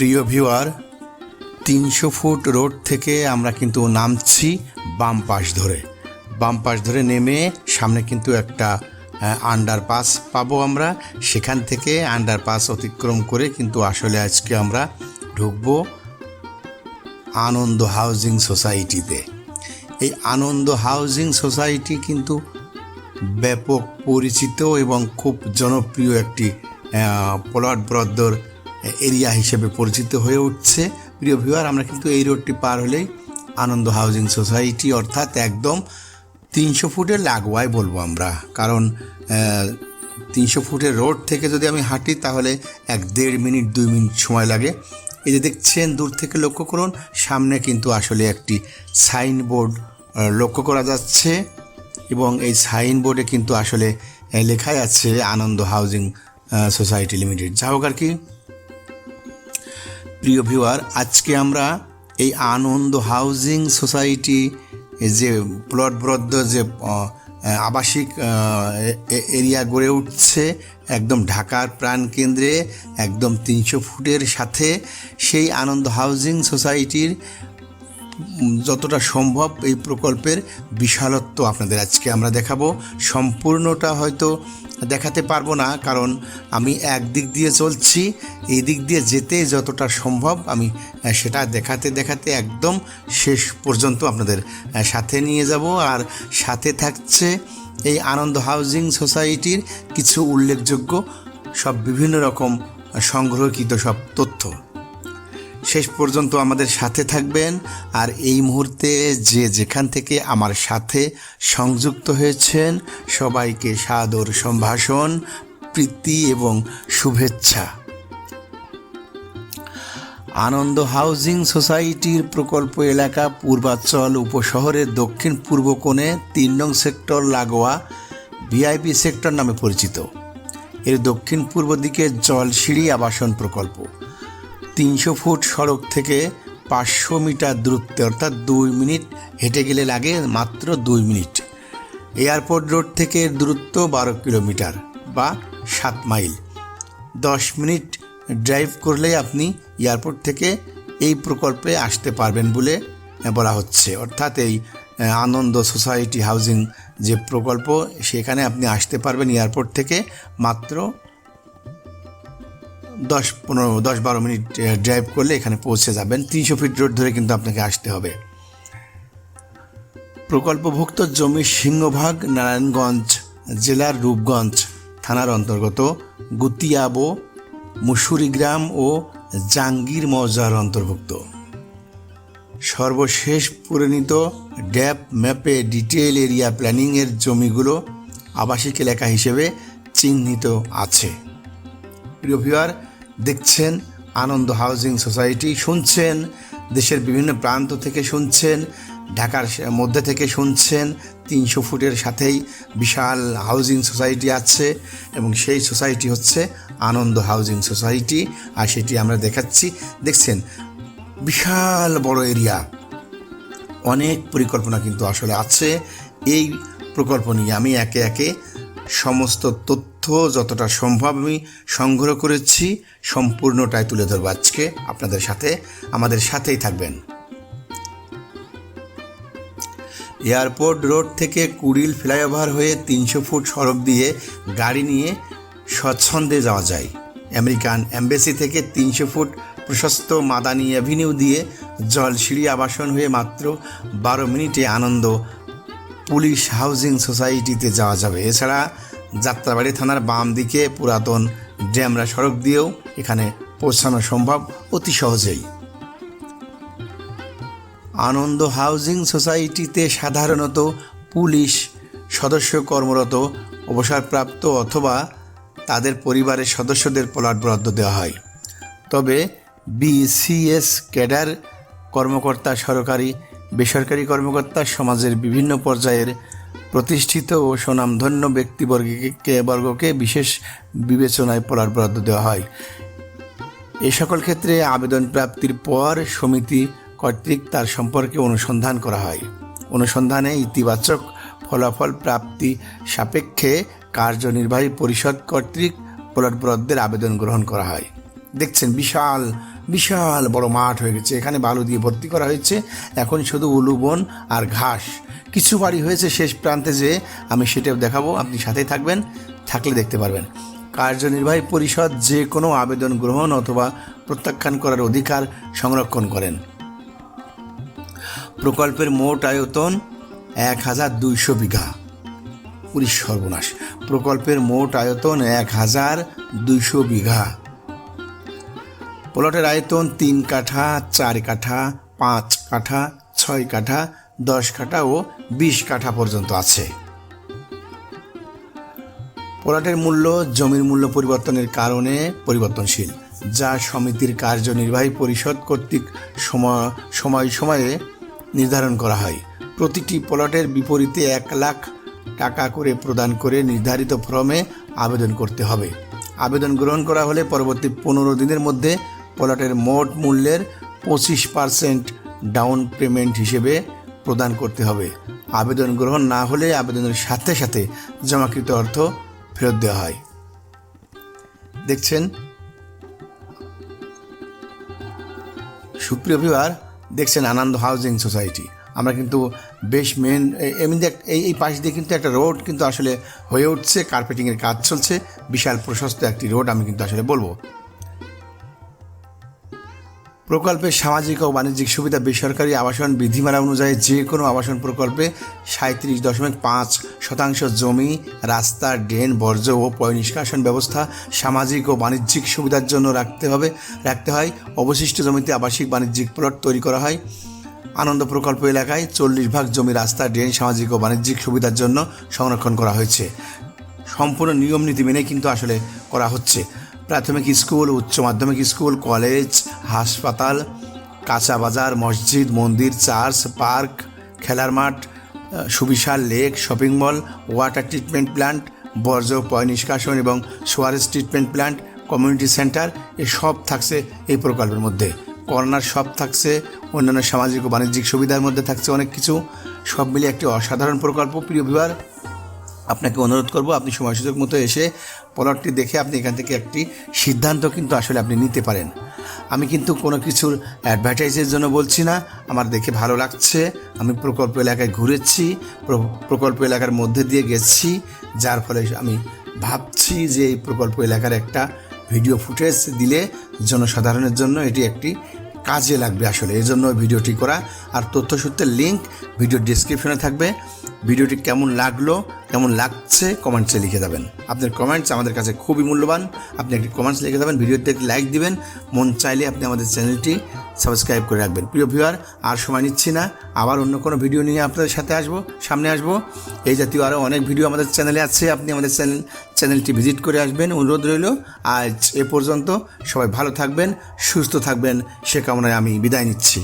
প্রিয় ভিউয়ার, তিনশো foot road থেকে আমরা কিন্তু নামছি বাম পাশ ধরে। বাম পাশ ধরে নেমে সামনে কিন্তু একটা আন্ডারপাস পাবো আমরা। সেখান থেকে আন্ডারপাস অতিক্রম করে কিন্তু আসলে আজকে আমরা ঢুকবো আনন্দ হাউজিং সোসাইটিতে। এই আনন্দ হাউজিং সোসাইটি কিন্তু ব্যাপক পরিচিত এবং খুব জনপ্রিয় একটি প্লট ব্রদ্দর এরিয়া হিসেবে পরিচিত হয়ে উঠছে। প্রিয় ভিউয়ার আমরা কিন্তু এই রোডটি পার হলেই আনন্দ হাউজিং সোসাইটি অর্থাৎ একদম তিনশো ফুটের লাগোয়ায় বলব আমরা। কারণ তিনশো ফুটের রোড থেকে যদি আমি হাঁটি, তাহলে এক দেড় মিনিট, দুই মিনিট সময় লাগে। এই যে দেখছেন, দূর থেকে লক্ষ্য করুন, সামনে কিন্তু আসলে একটি সাইনবোর্ড লক্ষ্য করা যাচ্ছে এবং এই সাইনবোর্ডে কিন্তু আসলে লেখাই আছে আনন্দ হাউজিং সোসাইটি লিমিটেড যা হোক আর কি। প্রিয় ভিউয়ার, আজকে আমরা এই আনন্দ হাউজিং সোসাইটি যে প্লট বরাদ্দ যে আবাসিক এরিয়া গড়ে উঠছে একদম ঢাকার প্রাণকেন্দ্রে একদম তিনশো ফুটের সাথে, সেই আনন্দ হাউজিং সোসাইটির যতটা সম্ভব এই প্রকল্পের বিশালত্ব আপনাদের আজকে আমরা দেখাবো। সম্পূর্ণটা হয়তো দেখাতে পারব না, কারণ আমি একদিক দিয়ে চলছি, এই দিক দিয়ে যেতে যতটা সম্ভব আমি সেটা দেখাতে দেখাতে একদম শেষ পর্যন্ত আপনাদের সাথে নিয়ে যাব। আর সাথে থাকছে এই আনন্দ হাউজিং সোসাইটির কিছু উল্লেখযোগ্য, সব বিভিন্ন রকম সংগ্রহকৃত সব তথ্য। শেষ পর্যন্ত আমাদের সাথে থাকবেন। আর এই মুহূর্তে যে যেখান থেকে আমার সাথে সংযুক্ত হয়েছেন, সবাইকে সাদর সম্ভাষণ, প্রীতি এবং শুভেচ্ছা। আনন্দ হাউজিং সোসাইটির প্রকল্প এলাকা পূর্বাঞ্চল উপশহরের দক্ষিণ পূর্ব কোণে তিন নং সেক্টর লাগোয়া ভিআইপি সেক্টর নামে পরিচিত। এর দক্ষিণ পূর্ব দিকে জলসিঁড়ি আবাসন প্রকল্প। তিনশো ফুট সড়ক থেকে পাঁচশো মিটার দূরত্বে, অর্থাৎ দুই মিনিট হেঁটে গেলে লাগে মাত্র দুই মিনিট। এয়ারপোর্ট রোড থেকে দূরত্ব বারো কিলোমিটার বা সাত মাইল। দশ মিনিট ড্রাইভ করলেই আপনি এয়ারপোর্ট থেকে এই প্রকল্পে আসতে পারবেন বলে বলা হচ্ছে। অর্থাৎ এই আনন্দ সোসাইটি হাউজিং যে প্রকল্প, সেখানে আপনি আসতে পারবেন এয়ারপোর্ট থেকে মাত্র দশ পনেরো, দশ বারো মিনিট ড্রাইভ করলে এখানে পৌঁছে যাবেন। তিনশো ফিট রোড ধরে কিন্তু আপনাকে আসতে হবে। প্রকল্পভুক্ত জমির সিংহভাগ, নারায়ণগঞ্জ জেলার রূপগঞ্জ থানার অন্তর্গত গুতিয়াবো, মুসুরি গ্রাম ও জাঙ্গির মৌজার অন্তর্ভুক্ত। সর্বশেষ পরিণত ড্যাপ ম্যাপে ডিটেল এরিয়া প্ল্যানিংয়ের জমিগুলো আবাসিক এলাকা হিসেবে চিহ্নিত আছে। প্রিয় ভিউয়ার দেখছেন আনন্দ হাউজিং সোসাইটি, শুনছেন দেশের বিভিন্ন প্রান্ত থেকে শুনছেন, ঢাকার মধ্যে থেকে শুনছেন, তিনশো ফুটের সাথেই বিশাল হাউজিং সোসাইটি আছে এবং সেই সোসাইটি হচ্ছে আনন্দ হাউজিং সোসাইটি আর সেটি আমরা দেখাচ্ছি। দেখছেন, বিশাল বড় এরিয়া। অনেক পরিকল্পনা কিন্তু আসলে আছে। এই প্রকল্প নিয়ে আমি একে একে সমস্ত তথ্য যতটা সম্ভব আমি সংগ্রহ করেছি, সম্পূর্ণটাই তুলে ধরবো আজকে আপনাদের সাথে। আমাদের সাথেই থাকবেন। এয়ারপোর্ট রোড থেকে কুড়িল ফ্লাইওভার হয়ে তিনশো ফুট সড়ক দিয়ে গাড়ি নিয়ে স্বচ্ছন্দে যাওয়া যায়। আমেরিকান অ্যাম্বাসি থেকে তিনশো ফুট প্রশস্ত মাদানি অ্যাভিনিউ দিয়ে জলসিঁড়ি আবাসন হয়ে মাত্র বারো মিনিটে আনন্দ পুলিশ হাউজিং সোসাইটিতে যাওয়া যাবে। এছাড়া যাত্রাবাড়ি থানার বাম দিকে পুরাতন ড্যামরা সড়ক দিয়েও এখানে পৌঁছানো সম্ভব অতি সহজেই। আনন্দ হাউজিং সোসাইটিতে সাধারণত পুলিশ সদস্য কর্মরত, অবসরপ্রাপ্ত অথবা তাদের পরিবারের সদস্যদের প্লট বরাদ্দ দেওয়া হয়। তবে বিসিএস ক্যাডার কর্মকর্তা সরকারি বেসরকারি কর্মকর্তা সমাজের বিভিন্ন পর্যায়ের প্রতিষ্ঠিত ও সুনামধন্য ব্যক্তিবর্গকে বর্গকে বিশেষ বিবেচনায় প্লট বরাদ্দ দেওয়া হয়। এ সকল ক্ষেত্রে আবেদন প্রাপ্তির পর সমিতি কর্তৃক তার সম্পর্কে অনুসন্ধান করা হয়। অনুসন্ধানে ইতিবাচক ফলাফল প্রাপ্তি সাপেক্ষে কার্যনির্বাহী পরিষদ কর্তৃক প্লট বরাদ্দের আবেদন গ্রহণ করা হয়। দেখছেন বিশাল বিশাল বড় মাঠ হয়ে গেছে। এখানে বালু দিয়ে ভর্তি করা হয়েছে। এখন শুধু উলুবন আর ঘাস। কিছু বাড়ি হয়েছে শেষ প্রান্তে যে আমি সেটাও দেখাবো। আপনি সাথেই থাকবেন, থাকলে দেখতে পারবেন। কার্যনির্বাহী পরিষদ যে কোনো আবেদন গ্রহণ অথবা প্রত্যাখ্যান করার অধিকার সংরক্ষণ করেন। প্রকল্পের মোট আয়তন এক হাজার দুইশো বিঘা। পুরী সর্বনাশ। প্রকল্পের মোট আয়তন এক হাজার দুইশো বিঘা। প্লটের আয়তন তিন কাঠা, চার কাঠা, পাঁচ কাঠা, ছয় কাঠা, দশ কাঠা ও বিশ কাঠা পর্যন্ত আছে। প্লটের মূল্য, জমির মূল্য পরিবর্তনের কারণে পরিবর্তনশীল, যা সমিতির কার্যনির্বাহী পরিষদ কর্তৃক সময় সময় নির্ধারণ করা হয়। প্রতিটি প্লটের বিপরীতে এক লাখ টাকা করে প্রদান করে নির্ধারিত ফর্মে আবেদন করতে হবে। আবেদন গ্রহণ করা হলে পরবর্তী পনেরো দিনের মধ্যে প্লটের মোট মূল্যের পঁচিশ পার্সেন্ট ডাউন পেমেন্ট হিসেবে প্রদান করতে হবে। আবেদন গ্রহণ না হলে আবেদনের সাথে সাথে জমাকৃত অর্থ ফেরত দেওয়া হয়। দেখছেন? সুপ্রিয় বিবার দেখছেন আনন্দ হাউজিং সোসাইটি। আমরা কিন্তু বেশ মেন, এমনি এই এই পাশ দিয়ে কিন্তু একটা রোড কিন্তু আসলে হয়ে উঠছে, কার্পেটিংয়ের কাজ চলছে, বিশাল প্রশস্ত একটি রোড আমি কিন্তু আসলে বলব। প্রকল্পের সামাজিক ও বাণিজ্যিক সুবিধা বেসরকারি আবাসন বিধিমালা অনুযায়ী যে কোনো আবাসন প্রকল্পে সাঁত্রিশ দশমিক পাঁচ শতাংশ জমি, রাস্তা, ড্রেন, বর্জ্য ও পয় নিষ্কাশন ব্যবস্থা সামাজিক ও বাণিজ্যিক সুবিধার জন্য রাখতে হবে। রাখতে হয়। অবশিষ্ট জমিতে আবাসিক বাণিজ্যিক প্লট তৈরি করা হয়। আনন্দ প্রকল্প এলাকায় চল্লিশ ভাগ জমি, রাস্তা, ড্রেন সামাজিক ও বাণিজ্যিক সুবিধার জন্য সংরক্ষণ করা হয়েছে। সম্পূর্ণ নিয়ম নীতি মেনে কিন্তু আসলে করা হচ্ছে। প্রাথমিক স্কুল, উচ্চ মাধ্যমিক স্কুল, কলেজ, হাসপাতাল, কাঁচা বাজার, মসজিদ, মন্দির, চার্চ, পার্ক, খেলার মাঠ সুবিশাল lake, shopping mall, water treatment plant, বর্জ্য, পয় নিষ্কাশন এবং sewerage treatment plant, community centre এসব থাকছে এই প্রকল্পের মধ্যে। করোনার সব থাকছে, অন্যান্য সামাজিক ও বাণিজ্যিক সুবিধার মধ্যে থাকছে অনেক কিছু। সব মিলিয়ে একটি অসাধারণ প্রকল্প, প্রিয় বিবার আপনাকে অনুরোধ করব, আপনি সময় সুযোগ মতো এসে প্লটটি দেখে আপনি এখান থেকে একটি সিদ্ধান্ত কিন্তু আসলে আপনি নিতে পারেন। আমি কিন্তু কোনো কিছুর অ্যাডভার্টাইজের জন্য বলছি না, আমার দেখে ভালো লাগছে, আমি প্রকল্প এলাকায় ঘুরেছি প্রকল্প এলাকার মধ্যে দিয়ে গেছি, যার ফলে আমি ভাবছি যে এই প্রকল্প এলাকার একটা ভিডিও ফুটেজ দিলে জনসাধারণের জন্য এটি একটি কাজে লাগবে আসলে। এই জন্য ভিডিওটি করা। আর তথ্যসূত্রের লিঙ্ক ভিডিও ডিসক্রিপশনে থাকবে। ভিডিওটি কেমন লাগল কেমন লাগছে কমেন্টসে লিখে দেবেন আপনার কমেন্টস আমাদের কাছে খুবই মূল্যবান। আপনি একটি কমেন্টস লিখে দেবেন ভিডিওতে একটি লাইক দিবেন। মন চাইলে আপনি আমাদের চ্যানেলটি সাবস্ক্রাইব করে রাখবেন। প্রিয় ভিউয়ার আর সময় নিচ্ছি না। আবার অন্য কোনো ভিডিও নিয়ে আপনাদের সাথে আসব, সামনে আসব। এই জাতীয় আরও অনেক ভিডিও আমাদের চ্যানেলে আছে। আপনি আমাদের চ্যানেল চ্যানেলটি ভিজিট করে আসবেন। অনুরোধ রইল, আজ এ পর্যন্ত সবাই ভালো থাকবেন, সুস্থ থাকবেন। সে কামনায় আমি বিদায় নিচ্ছি।